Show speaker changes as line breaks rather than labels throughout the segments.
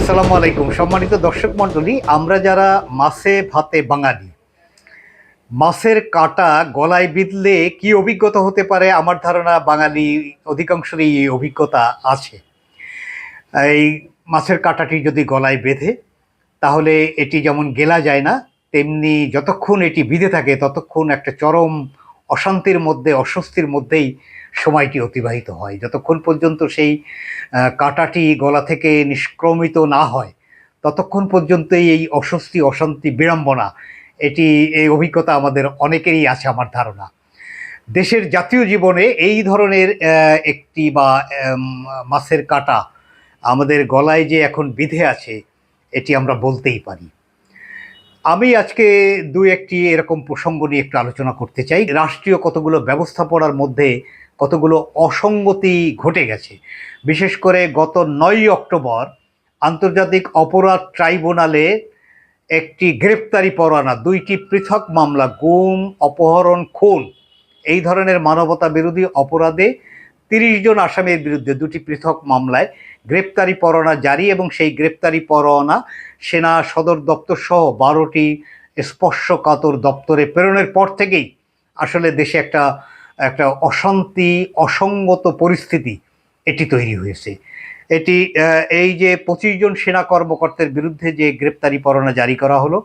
আসসালামু আলাইকুম। সম্মানিত দর্শক মণ্ডলী, আমরা যারা মাছে ভাতে বাঙালি, মাছের কাটা গলায় বিঁধলে কি অভিজ্ঞতা হতে পারে? আমার ধারণা বাঙালি অধিকাংশেরই এই অভিজ্ঞতা আছে। এই মাছের কাঁটাটি যদি গলায় বেঁধে, তাহলে এটি যেমন গেলা যায় না, তেমনি যতক্ষণ এটি বিঁধে থাকে, ততক্ষণ একটা চরম অশান্তির মধ্যে, অস্বস্তির মধ্যেই সময়টি অতিবাহিত হয়। যতক্ষণ পর্যন্ত সেই কাঁটাটি গলা থেকে নিষ্ক্রমিত না হয়, ততক্ষণ পর্যন্তই এই অস্বস্তি, অশান্তি, বিড়ম্বনা, এটি, এই অভিজ্ঞতা আমাদের অনেকেরই আছে আমার ধারণা। দেশের জাতীয় জীবনে এই ধরনের একটি বা মাছের কাঁটা আমাদের গলায় যে এখন বিধে আছে, এটি আমরা বলতেই পারি। আমি আজকে দু একটি এরকম প্রসঙ্গ নিয়ে একটু আলোচনা করতে চাই। রাষ্ট্রীয় কতগুলো ব্যবস্থাপনার মধ্যে কতগুলো অসঙ্গতি ঘটে গেছে। বিশেষ করে গত নয় অক্টোবর আন্তর্জাতিক অপরাধ ট্রাইব্যুনালে একটি গ্রেপ্তারি পরোয়ানা, দুইটি পৃথক মামলা, গুম, অপহরণ, খুন, এই ধরনের মানবতা বিরোধী অপরাধে তিরিশ জন আসামির বিরুদ্ধে দুটি পৃথক মামলায় গ্রেপ্তারি পরোয়ানা জারি এবং সেই গ্রেপ্তারি পরোয়ানা সেনা সদর দপ্তর সহ বারোটি স্পর্শকাতর দপ্তরে প্রেরণের পর থেকেই আসলে দেশে একটা একটা অশান্তি, অসঙ্গত পরিস্থিতি এটি তৈরি হয়েছে। এটি এই যে পঁচিশ জন সেনা কর্মকর্তার বিরুদ্ধে যে গ্রেপ্তারি পরোয়ানা জারি করা হলো,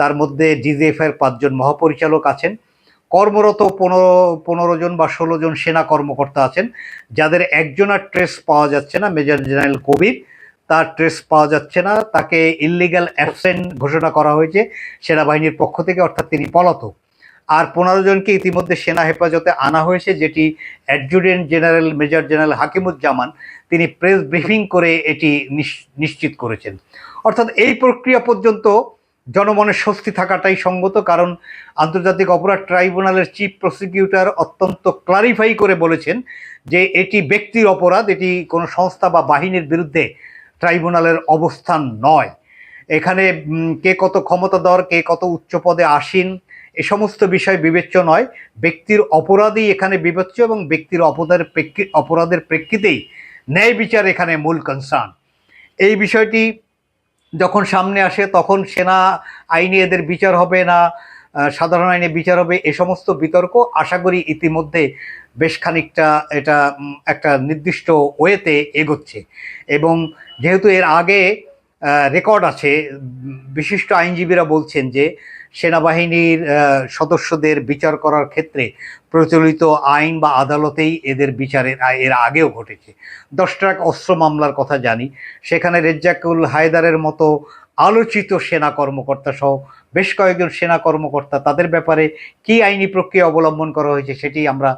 তার মধ্যে ডিজিএফের পাঁচজন মহাপরিচালক আছেন। কর্মরত পনেরো পনেরো জন বা ষোলো জন সেনা কর্মকর্তা আছেন। যাদের একজনের ট্রেস পাওয়া যাচ্ছে না, মেজর জেনারেল কবির। তার ট্রেস পাওয়া যাচ্ছে না, তাকে ইললিগাল অ্যাবসেন্ট ঘোষণা করা হয়েছে সেনাবাহিনীর পক্ষ থেকে, অর্থাৎ তিনি পলাতক। আর পনেরো জনকে ইতিমধ্যে সেনা হেফাজতে আনা হয়েছে, যেটি adjutant general, major general Hakimuzzaman তিনি প্রেস ব্রিফিং করে এটি নিশ- নিশ্চিত করেছেন। অর্থাৎ এই প্রক্রিয়া পর্যন্ত জনমনের স্বস্তি থাকাটাই সঙ্গত, কারণ আন্তর্জাতিক অপরাধ ট্রাইব্যুনালের চিফ প্রসিকিউটর অত্যন্ত ক্লারিফাই করে বলেছেন যে এটি ব্যক্তির অপরাধ, এটি কোনো সংস্থা বা বাহিনীর বিরুদ্ধে ট্রাইব্যুনালের অবস্থান নয়। এখানে কে কত ক্ষমতাধর, কে কত উচ্চ পদে আসীন এ সমস্ত বিষয় বিবেচ্য নয়। ব্যক্তির অপরাধই এখানে বিবেচ্য এবং ব্যক্তির অপরাধের প্রেক্ষি অপরাধের প্রেক্ষিতেই ন্যায় বিচার এখানে মূল কনসার্ন এই বিষয়টি যখন সামনে আসে, তখন সেনা আইনে এদের বিচার হবে না সাধারণ আইনে বিচার হবে, এ সমস্ত বিতর্ক আশা করি ইতিমধ্যে বেশ খানিকটা এটা একটা নির্দিষ্ট ওয়েতে এগোচ্ছে। এবং যেহেতু এর আগে রেকর্ড আছে বিশিষ্ট আইনজীবীরা বলছেন যে সেনাবাহিনীর সদস্যদের বিচার করার ক্ষেত্রে প্রচলিত আইন বা আদালতেই এদের বিচারের এর আগেও ঘটেছে। দশ ট্রাক অস্ত্র মামলার কথা জানি। সেখানে রেজ্জাকুল হায়দারের মতো আলোচিত সেনা কর্মকর্তা সহ বেশ কয়েকজন সেনা কর্মকর্তা, তাদের ব্যাপারে কি আইনি প্রক্রিয়া অবলম্বন করা হয়েছে সেটি আমরা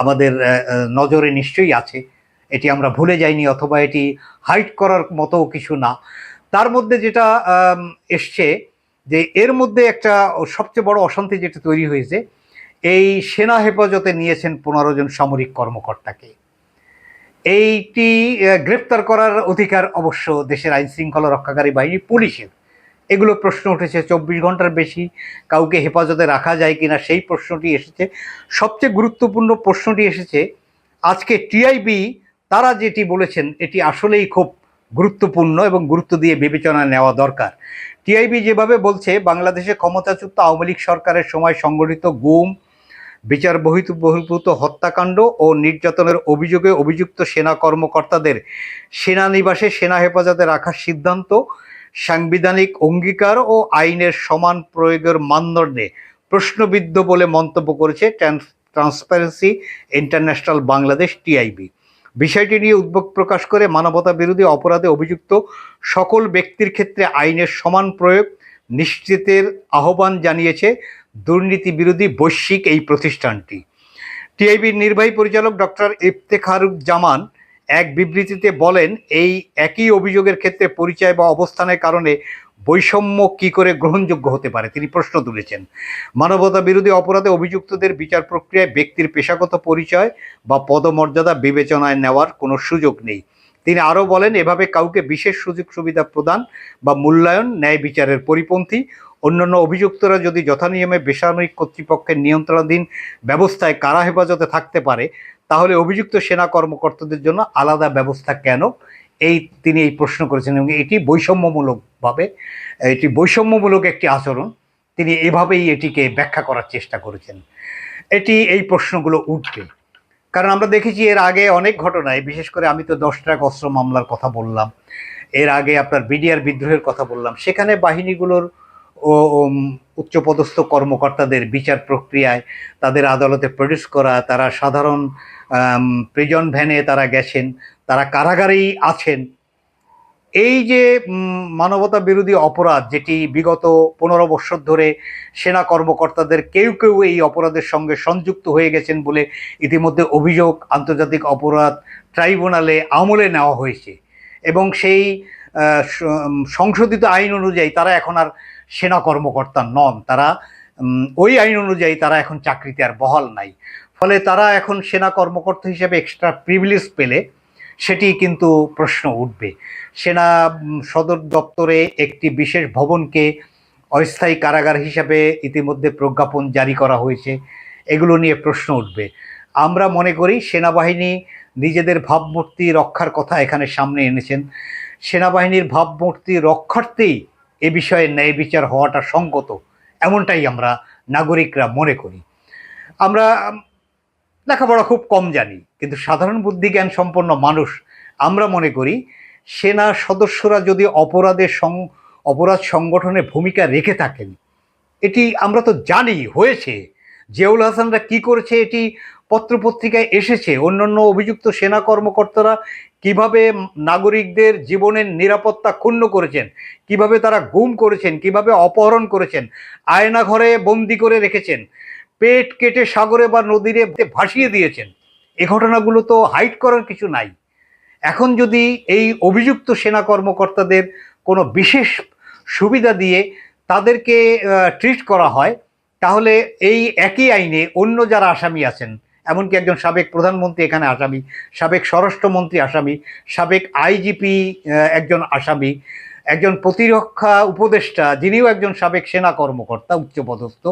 আমাদের নজরে নিশ্চয়ই আছে। এটি আমরা ভুলে যাইনি অথবা এটি হাইট করার মতো কিছু না। তার মধ্যে যেটা এসছে যে এর মধ্যে একটা সবচেয়ে বড় অশান্তি যেটা তৈরি হয়েছে, এই সেনা হেফাজতে নিয়েছেন পনেরো জন সামরিক কর্মকর্তাকে। এইটি গ্রেপ্তার করার অধিকার অবশ্য দেশের আইন শৃঙ্খলা রক্ষাকারী বাহিনী, পুলিশের। এগুলো প্রশ্ন উঠেছে, চব্বিশ ঘণ্টার বেশি কাউকে হেফাজতে রাখা যায় কিনা সেই প্রশ্নটি এসেছে। সবচেয়ে গুরুত্বপূর্ণ প্রশ্নটি এসেছে, আজকে টিআইবি তারা যেটি বলেছেন, এটি আসলেই খুব গুরুত্বপূর্ণ এবং গুরুত্ব দিয়ে বিবেচনা নেওয়া দরকার। টিআইবি যেভাবে বলছে, বাংলাদেশে ক্ষমতাচ্যুত আওয়ামী লীগ সরকারের সময় সংগঠিত গুম, বিচার বহিত, বহির্ভূত হত্যাকাণ্ড ও নির্যাতনের অভিযোগে অভিযুক্ত সেনা কর্মকর্তাদের সেনানিবাসে সেনা হেফাজতে রাখার সিদ্ধান্ত, সাংবিধানিক অঙ্গীকার ও আইনের সমান প্রয়োগের মানদণ্ডে প্রশ্নবিদ্ধ বলে মন্তব্য করেছে trans- transparency international Bangladesh TIB. বিষয়টি নিয়ে উদ্বেগ প্রকাশ করে মানবতা বিরোধী অপরাধে অভিযুক্ত সকল ব্যক্তির ক্ষেত্রে আইনের সমান প্রয়োগ নিশ্চিতের আহ্বান জানিয়েছে দুর্নীতি বিরোধী বৈশ্বিক এই প্রতিষ্ঠানটি। টিআইবির নির্বাহী পরিচালক ডক্টর ইফতেখারুক জামান এক বিবৃতিতে বলেন, এই একই অভিযোগের ক্ষেত্রে পরিচয় বা অবস্থানের কারণে বৈষম্য কি করে গ্রহণযোগ্য হতে পারে? তিনি প্রশ্ন তুলেছেন। মানবতা বিরোধী অপরাধে অভিযুক্তদের বিচার প্রক্রিয়ায় ব্যক্তির পেশাগত পরিচয় বা পদমর্যাদা বিবেচনায় নেওয়ার কোনো সুযোগ নেই। তিনি আরও বলেন, এভাবে কাউকে বিশেষ সুযোগ সুবিধা প্রদান বা মূল্যায়ন, ন্যায় বিচারের পরিপন্থী, অন্যান্য অভিযুক্তরা যদি যথানিয়মে বেসামরিক কর্তৃপক্ষের নিয়ন্ত্রণাধীন ব্যবস্থায় কারা হেফাজতে থাকতে পারে, তাহলে অভিযুক্ত সেনা কর্মকর্তাদের জন্য আলাদা ব্যবস্থা কেন? এই তিনি এই প্রশ্ন করেছেন এবং এটি বৈষম্যমূলকভাবে এটি বৈষম্যমূলক একটি আচরণ। তিনি এভাবেই এটিকে ব্যাখ্যা করার চেষ্টা করেছেন। এটি এই প্রশ্নগুলো উঠবে। কারণ আমরা দেখেছি এর আগে অনেক ঘটনায়, বিশেষ করে আমি তো দশ ট্রাক অস্ত্র মামলার কথা বললাম, এর আগে আপনার বিডিআর বিদ্রোহের কথা বললাম, সেখানে বাহিনীগুলোর উচ্চপদস্থ কর্মকর্তাদের বিচার প্রক্রিয়ায় তাদের আদালতে প্রডিউস করা, তারা সাধারণ প্রিজন ভ্যানে তারা গেছেন, তারা কারাগারেই আছেন। এই যে মানবতা বিরোধী অপরাধ যেটি বিগত পনেরো বছর ধরে সেনা কর্মকর্তাদের কেউ কেউ এই অপরাধের সঙ্গে সংযুক্ত হয়ে গেছেন বলে ইতিমধ্যে অভিযোগ আন্তর্জাতিক অপরাধ ট্রাইব্যুনালে আমলে নেওয়া হয়েছে। এবং সেই সংশোধিত আইন অনুযায়ী তারা এখন আর সেনা কর্মকর্তা নন। তারা ওই আইন অনুযায়ী তারা এখন চাকরিতে আর বহাল নাই। ফলে তারা এখন সেনা কর্মকর্তা হিসেবে এক্সট্রা প্রিভিলেজ পেলে সেটি কিন্তু প্রশ্ন উঠবে। সেনা সদর দপ্তরে একটি বিশেষ ভবনকে অস্থায়ী কারাগার হিসাবে ইতিমধ্যে প্রজ্ঞাপন জারি করা হয়েছে, এগুলো নিয়ে প্রশ্ন উঠবে। আমরা মনে করি সেনাবাহিনী নিজেদের ভাবমূর্তি রক্ষার কথা এখানে সামনে এনেছেন। সেনাবাহিনীর ভাবমূর্তি রক্ষার্থেই এ বিষয়ে ন্যায় বিচার হওয়াটা সঙ্গত, এমনটাই আমরা নাগরিকরা মনে করি। আমরা লেখাপড়া খুব কম জানি, কিন্তু সাধারণ বুদ্ধিজ্ঞান সম্পন্ন মানুষ, আমরা মনে করি সেনা সদস্যরা যদি অপরাধের সং, অপরাধ সংগঠনে ভূমিকা রেখে থাকেন, এটি আমরা তো জানি হয়েছে। জিয়াউল হাসানরা কি করেছে, এটি পত্রপত্রিকায় এসেছে। অন্যান্য অভিযুক্ত সেনা কর্মকর্তারা কীভাবে নাগরিকদের জীবনের নিরাপত্তা ক্ষুণ্ণ করেছেন, কীভাবে তারা গুম করেছেন, কীভাবে অপহরণ করেছেন আয়না ঘরে বন্দি করে রেখেছেন পেট কেটে সাগরে বা নদীরে ভাসিয়ে দিয়েছেন। এ ঘটনাগুলো তো হাইড করার কিছু নাই। এখন যদি এই অভিযুক্ত সেনা কর্মকর্তাদের কোনো বিশেষ সুবিধা দিয়ে তাদেরকে ট্রিট করা হয়, তাহলে এই একই আইনে অন্য যারা আসামি আছেন, এমনকি একজন সাবেক প্রধানমন্ত্রী এখানে আসামি, সাবেক স্বরাষ্ট্রমন্ত্রী আসামি, সাবেক আইজিপি একজন আসামি, একজন প্রতিরক্ষা উপদেষ্টা, যিনিও একজন সাবেক সেনা কর্মকর্তা, উচ্চপদস্থ,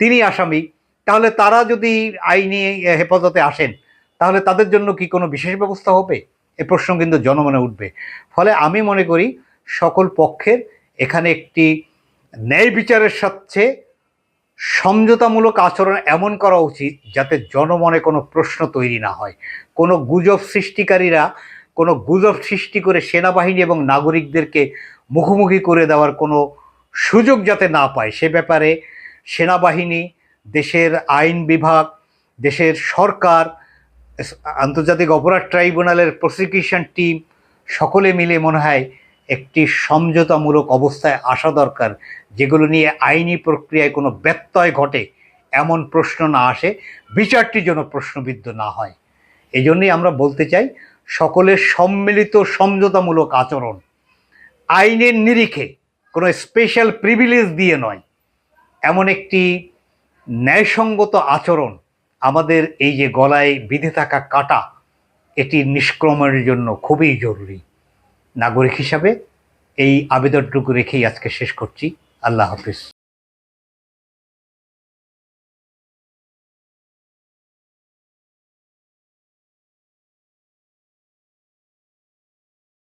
তিনি আসামি তাহলে তারা যদি আইনি হেফাজতে আসেন, তাহলে তাদের জন্য কি কোনো বিশেষ ব্যবস্থা হবে? এ প্রশ্ন কিন্তু জনমনে উঠবে। ফলে আমি মনে করি সকল পক্ষের এখানে একটি ন্যায় বিচারের সাথে সমঝোতামূলক আচরণ এমন করা উচিত যাতে জনমনে কোনো প্রশ্ন তৈরি না হয়। কোনো গুজব সৃষ্টিকারীরা কোনো গুজব সৃষ্টি করে সেনাবাহিনী এবং নাগরিকদেরকে মুখোমুখি করে দেওয়ার কোনো সুযোগ যাতে না পায়, সে ব্যাপারে সেনাবাহিনী দেশের আইন বিভাগ, দেশের সরকার, আন্তর্জাতিক অপরাধ ট্রাইব্যুনালের প্রসিকিউশন টিম, সকলে মিলে মনে হয় একটি সমঝোতামূলক অবস্থায় আসা দরকার। যেগুলো নিয়ে আইনি প্রক্রিয়ায় কোনো ব্যত্যয় ঘটে এমন প্রশ্ন না আসে বিচারটি যেন প্রশ্নবিদ্ধ না হয়। এই জন্যই আমরা বলতে চাই, সকলের সম্মিলিত সমঝোতামূলক আচরণ আইনের নিরিখে কোনো স্পেশাল প্রিভিলেজ দিয়ে নয়। এমন একটি ন্যায়সঙ্গত আচরণ আমাদের এই যে গলায় বিধে থাকা কাটা, এটি নিষ্ক্রমণের জন্য খুবই জরুরি। নাগরিক হিসাবে এই আবেদনটুকু রেখেই আজকে শেষ করছি। আল্লাহ হাফিজ।